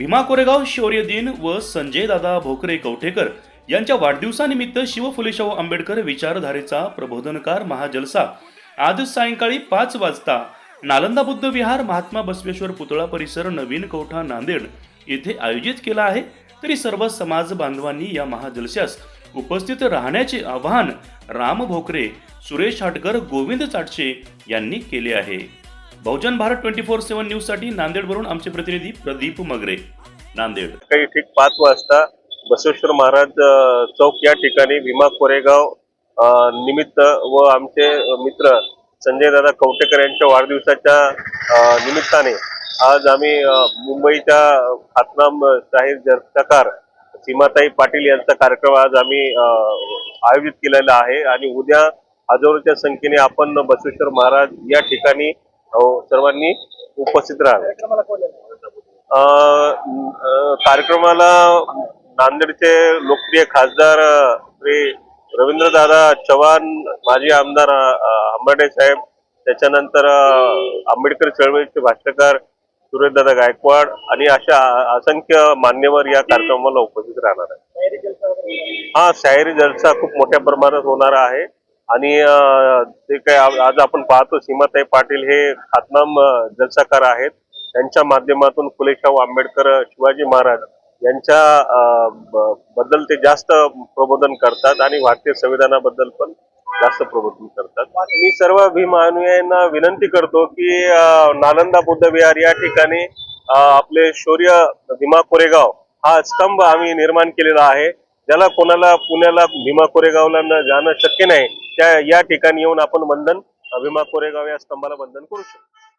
भीमा कोरेगाव शौर्य दिन व संजय दादा भोकरे कवठेकर यांच्या वाढदिवसानिमित्त शिव आंबेडकर विचारधारेचा प्रबोधनकार महाजलसा. आज सायंकाळी पाच वाजता नालंदा बुद्ध विहार महात्मा बसवेश्वर पुतळा परिसर नवीन कवठा नांदेड येथे आयोजित केला आहे. तरी सर्व समाज बांधवांनी या महाजलशास उपस्थित राहण्याचे आवाहन राम भोकरे सुरेश हाटकर गोविंद चाटशे यांनी केले आहे. Bahujan Bharat twenty four seven न्यूजसाठी नांदेडवरून आमचे प्रतिनिधी प्रदीप मगरे. नांदेड. काही ठीक पाच वाजता बसवेश्वर महाराज चौक या ठिकाणी भीमा कोरेगाव निमित्त व आमचे मित्र संजय दादा कवटेकर यांच्या वाढदिवसाच्या निमित्ताने आज आम्ही मुंबईच्या खातनाम शाहीर जर्ताकार सीमाताई पाटील यांचा कार्यक्रम आज आम्ही आयोजित केलेला आहे आणि उद्या हजारोच्या संख्येने आपण बसवेश्वर महाराज या ठिकाणी हो सर्वांनी उपस्थित राहावे. कार्यक्रमाला नांदेडचे लोकप्रिय खासदार श्री रवींद्रदादा चव्हाण माजी आमदार आंबाडे साहेब त्याच्यानंतर आंबेडकर चळवळीचे भाष्यकार सुरेशदादा गायकवाड आणि अशा असंख्य मान्यवर या कार्यक्रमाला उपस्थित राहणार आहे हा शाहिरी जलसा खूप मोठ्या प्रमाणात होणार आहे. आणि ते काय आज आपण पाहतो सीमाताई पाटील हे खातनाम जलसाकार आहेत. त्यांच्या माध्यमातून फुलेशाहू आंबेडकर शिवाजी महाराज यांच्या ब- बद्दल ते जास्त प्रबोधन करतात आणि भारतीय संविधानाबद्दल पण जास्त प्रबोधन करतात. मी सर्व भीम अनुयायांना विनंती करतो की नालंदा बुद्ध विहार या ठिकाणी आपले शौर्य भीमा कोरेगाव हा स्तंभ आम्ही निर्माण केलेला आहे. ज्याला कोणाला पुण्याला भीमा कोरेगावला जाणं शक्य नाही. त्या या ठिकाणी येऊन आपण वंदन अभिमा भीमा कोरेगाव या स्तंभाला वंदन करू शकतो.